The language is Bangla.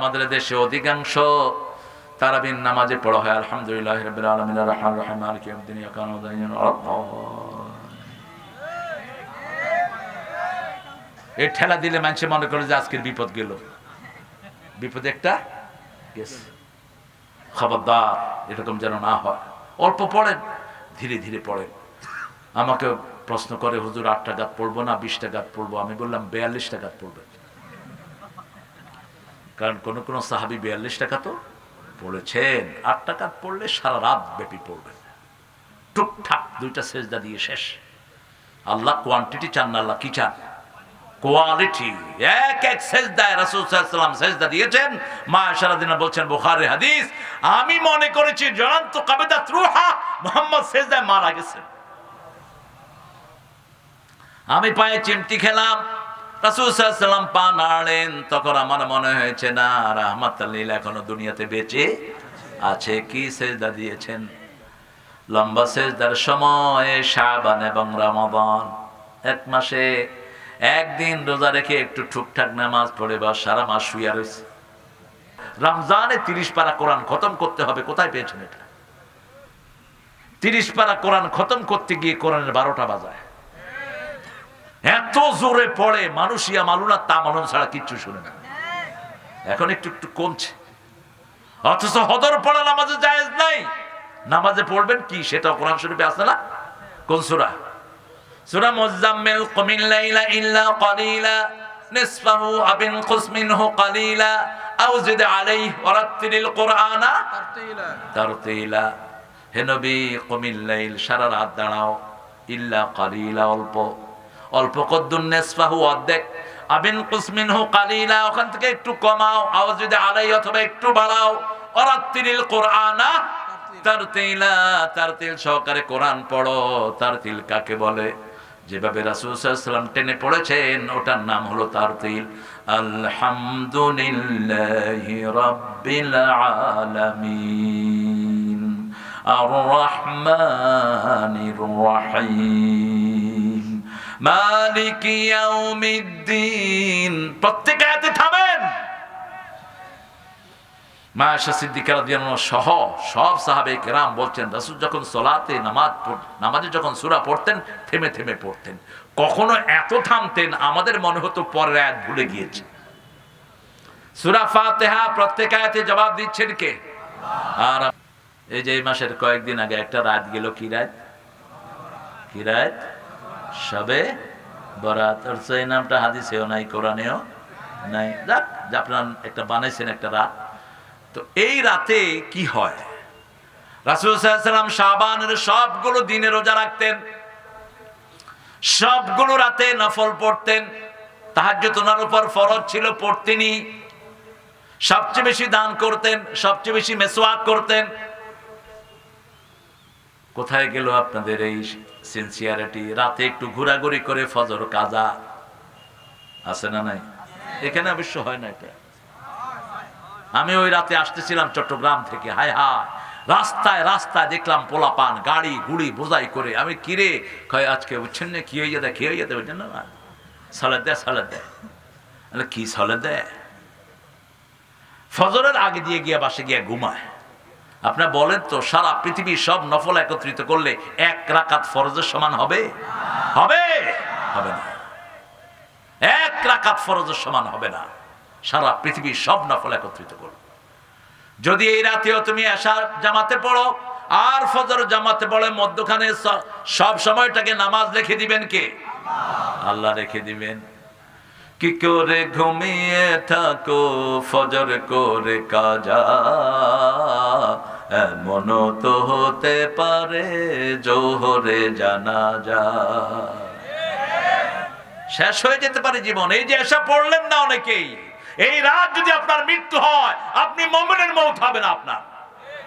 আমাদের দেশে অধিকাংশ তারাবিন নামাজে পড়া হয়। আলহামদুলিল্লাহ রহমান এই ঠেলা দিলে মানুষ মনে করে যে আজকের বিপদ গেল। বিপদ একটা খবরদার, এরকম যেন না হয়। অল্প পড়েন, ধীরে ধীরে পড়েন। আমাকে প্রশ্ন করে, হুজুর, আটটা গাত পড়ব না বিশ গাত পড়ব? আমি বললাম বিয়াল্লিশ গাত পড়বেন কারণ কোন কোন সাহাবি বিয়াল্লিশ টাকা তো পড়েছেন, আট টাকা পড়লে সারা রাত ব্যাপী পড়বেন। টুকঠাক দুইটা সেজদা দিয়ে শেষ। আল্লাহ কোয়ান্টিটি চান না, আল্লাহ কি চান? কোয়ালিটি এক এক সেজদায় রাসূল সাল্লাল্লাহু আলাইহি সেজদা দিয়েছেন। মা সারাদিনা বলছেন বুখারী হাদিস, আমি মনে করেছি জনান্ত কাবেদা রূহা, মুহাম্মদ সেজদায় মারা গেছেন আমি পায়ে চিমটি খেলাম রাসূল সাল্লাল্লাহু আলাইহি পা নাড়লেন, তখন আমার মনে হয়েছে, না রাহমাত লিল এখনও দুনিয়াতে বেঁচে আছে। কি সেজদা দিয়েছেন? লম্বা সেজদার সময়, শাবান এবং রমাদান। এক মাসে একদিন রোজা রেখে একটু ঠুকঠাক নামাজ পড়ে বা সারা মাস শুয়ে রয়েছে রমজানে তিরিশ পারা কোরআন খতম করতে হবে, কোথায় পেয়েছেন এটা? তিরিশ পারা কোরআন খতম করতে গিয়ে কোরআনের বারোটা বাজায়। এত জোরে পড়ে মানুষিয়া মালুনা তা মানুষ ছাড়া কিচ্ছু শুনে না। এখন একটু একটু কমছে। অথচ হদর পড়া নামাজে জায়েজ নাই। নামাজে পড়বেন কি? সেটা কোরআন শরীফে আছে না? কোন সুরা? সূরা মুজাম্মিল কুমিল লাইলা ইল্লা কালিলা, নিসফাহু আবিন কুসমিনহু কালিলা, আও জিদ আলাইহি ওয়ারাত্তিলিল কুরআনা তারতিলা। হে নবী, কুমিল লাইল, সারা রাত দাঁড়াও। ইল্লা কালিলা, অল্প। অল্প কদ্দুন নেসফাহু অর্ধেক। আবিন কুসমিনহু কালিলা, ওখান থেকে একটু কমাও আও যদি আলাই অথবা একটু বাড়াও। অরাত্তিলিল কোরআনা, তারতিলা, তারতিল সহকারে কোরআন পড়ো। তারতিল কাকে বলে? যেভাবে রাসূল সাল্লাল্লাহু আলাইহি সাল্লাম টেনে পড়েছেন, ওটার নাম হলো তারতিল। আলহামদুলিল্লাহি রাব্বিল আলামিন। আর রহমানির রহিম। কখনো এত থামতেন, আমাদের মনে হতো পরের আয়াত ভুলে গিয়েছে। সূরা ফাতিহা প্রত্যেক আয়াতে জবাব দিচ্ছেন কে? আর এই যে এই মাসের কয়েকদিন আগে একটা রাত গেল, কি রাত? কি রাত? সবে বরাত। আর সেই নামটা হাদিসেও নাই, কোরআনেও নাই। যাক, আপনার একটা বানাইছেন একটা রাত। তো এই রাতে কি হয়? রাসুল সাল্লাম শাহবানের সবগুলো দিনে রোজা রাখতেন, সবগুলো রাতে নফল পড়তেন। তাহাজ্জুদ ওনার উপর ফরজ ছিল পড়তেনি সবচেয়ে বেশি দান করতেন, সবচেয়ে বেশি মেসওয়াক করতেন। কোথায় গেল আপনাদের এই সিনসিয়ারিটি রাতে একটু ঘোরাঘুরি করে ফজর, কাজা। আছে না নাই? এখানে অবশ্য হয় না এটা। আমি ওই রাতে আসতেছিলাম চট্টগ্রাম থেকে। হায় হায়, রাস্তায় রাস্তায় দেখলাম পোলাপান, গাড়ি, গুড়ি, বোঝাই করে। আমি কিরে কয়, আজকে বুঝছেন না কি হয়ে যেতে কি হয়ে যেতে বুঝছেন না? সালে দেয় সালে দেয়। কি সালে দেয়? ফজরের আগে দিয়ে গিয়ে বাসে গিয়ে ঘুমায়। আপনার বলেন তো, সারা পৃথিবীর সব নফল একত্রিত করলে এক রাকাত ফরজের সমান হবে? হবে? হবে না। এক রাকাত ফরজের সমান হবে না। সারা পৃথিবীর সব নফল একত্রিত করো যদি এই রাতেও তুমি আশার জামাতে পড়ো, আর ফজর জামাতে পড়ে, মধ্যখানে সব সময়টাকে নামাজ রেখে দিবেন কে? আল্লাহ রেখে দিবেন। কি করে ঘুমিয়ে থাকো, ফজর করে কাজা? এমন তো হতে পারে, জোহরে জানা যা। শেষ হয়ে যেতে পারে জীবন। এই যে এসা পড়লেন না অনেকেই। এই রাত যদি আপনার মৃত্যু হয়, আপনি মমিনের মৌত হবে না আপনার।